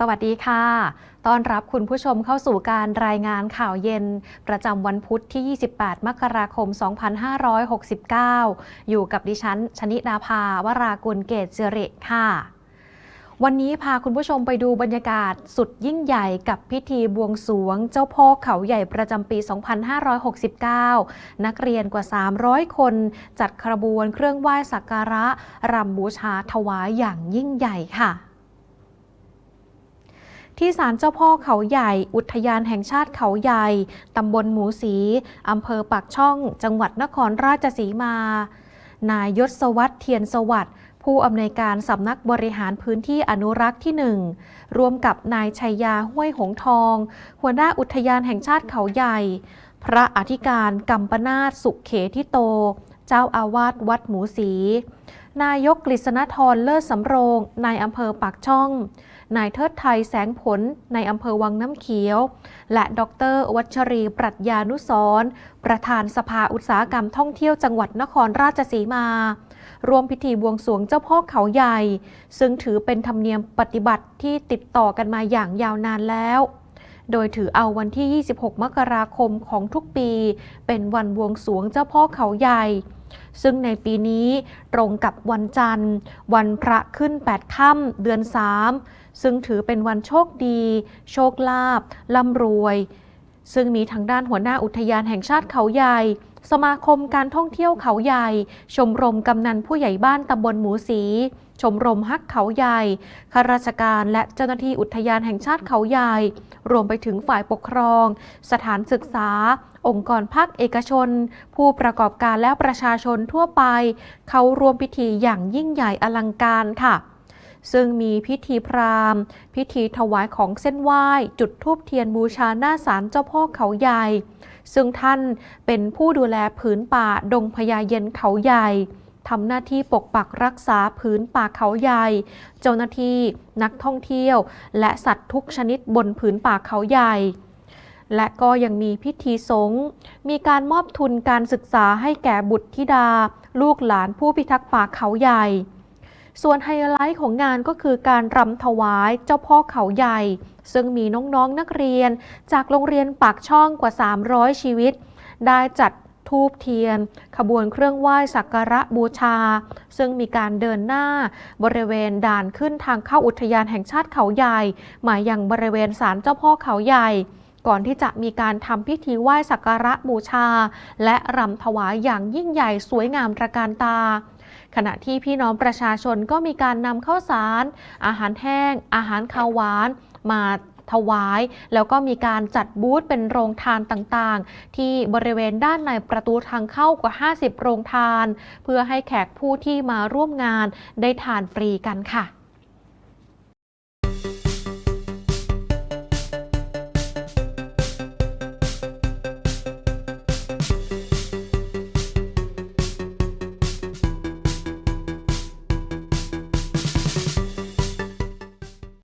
สวัสดีค่ะ ต้อนรับคุณผู้ชมเข้าสู่การรายงานข่าวเย็น ประจำวันพุทธที่ 28 มกราคม 2569 อยู่กับดิฉัน ชนิดาภาวรากุลเกตสิริค่ะวันนี้พาคุณผู้ชมไปดูบรรยากาศสุดยิ่งใหญ่กับพิธีบวงสวง เจ้าพ่อเขาใหญ่ประจำปี 2569 นักเรียนกว่า 300 คน จัดขบวนเครื่องไหว้สักการะรำบูชาถวายอย่างยิ่งใหญ่ค่ะ ที่ศาลเจ้าพ่อเขาใหญ่ อุทยานแห่งชาติเขาใหญ่ ตำบลหมูสี อำเภอปากช่อง จังหวัดนครราชสีมา นายยศวัตรเทียนสวัสดิ์ผู้อำนวยการสำนักบริหารพื้นที่อนุรักษ์ที่หนึ่งร่วมกับนายชัยยาห้วยหงทอง หัวหน้าอุทยานแห่งชาติเขาใหญ่ พระอธิการกัมปนาตสุขเขทิโต เจ้าอาวาสวัดหมูสี นายกกฤษณธรเลิศสำโรงนายอำเภอปากช่อง นายเทิดไทยแสงผลในอำเภอวังน้ำเขียว และดร วัชรี ปรัชญานุสรประธานสภาอุตสาหกรรมท่องเที่ยวจังหวัดนครราชสีมา รวมพิธีบวงสรวงเจ้าพ่อเขาใหญ่ ซึ่งถือเป็นธรรมเนียมปฏิบัติที่ติดต่อกันมาอย่างยาวนานแล้วโดยถือเอาวันที่ 26 มกราคมของทุกปี เป็นวันบวงสรวงเจ้าพ่อเขาใหญ่ ซึ่งในปีนี้ตรงกับวันจันทร์ วันพระขึ้น 8 ค่ำเดือน 3 ซึ่งถือเป็นวันโชคดี โชคลาภล่ำรวย ซึ่งมีทางด้านหัวหน้าอุทยานแห่งชาติเขาใหญ่ สมาคมการท่องเที่ยวเขาใหญ่ ชมรมกำนันผู้ใหญ่บ้านตำบลหมูสี ชมรมฮักเขาใหญ่ ข้าราชการและเจ้าหน้าที่อุทยานแห่งชาติเขาใหญ่ รวมไปถึงฝ่ายปกครอง สถานศึกษา องค์กรภาคเอกชน ผู้ประกอบการและประชาชนทั่วไป เขารวมพิธีอย่างยิ่งใหญ่อลังการค่ะ ซึ่งมีพิธีพราหมณ์ พิธีถวายของเส้นไหว้ จุดธูปเทียนบูชาหน้าศาลเจ้าพ่อเขาใหญ่ ซึ่งท่านเป็นผู้ดูแลผืนป่าดงพญาเย็นเขาใหญ่ ทำหน้าที่ปกปักรักษาผืนป่าเขาใหญ่ เจ้าหน้าที่นักท่องเที่ยว และสัตว์ทุกชนิดบนผืนป่าเขาใหญ่และก็ยังมีพิธีสงฆ์ มีการมอบทุนการศึกษาให้แก่บุตรธิดา ลูกหลานผู้พิทักษ์ป่าเขาใหญ่ ส่วนไฮไลท์ของงานก็คือการรำถวายเจ้าพ่อเขาใหญ่ ซึ่งมีน้องๆนนักเรียน จากโรงเรียนปากช่องกว่า 300 ชีวิต ได้จัด ทูบเทียน ขบวนเครื่องไหว้สักการะบูชา ซึ่งมีการเดินหน้าบริเวณด่านขึ้นทางเข้าอุทยานแห่งชาติเขาใหญ่ มายังบริเวณศาลเจ้าพ่อเขาใหญ่ ก่อนที่จะมีการทำพิธีไหว้สักการะบูชา และรำถวายอย่างยิ่งใหญ่สวยงามตระการตาขณะที่พี่น้องประชาชนก็มีการนำข้าวสาร อาหารแห้ง อาหารคาวหวาน มา ถวาย แล้วก็มีการจัดบูธเป็นโรงทานต่างๆ ที่บริเวณด้านในประตูทางเข้ากว่า 50 โรงทาน เพื่อให้แขกผู้ที่มาร่วมงานได้ทานฟรีกันค่ะ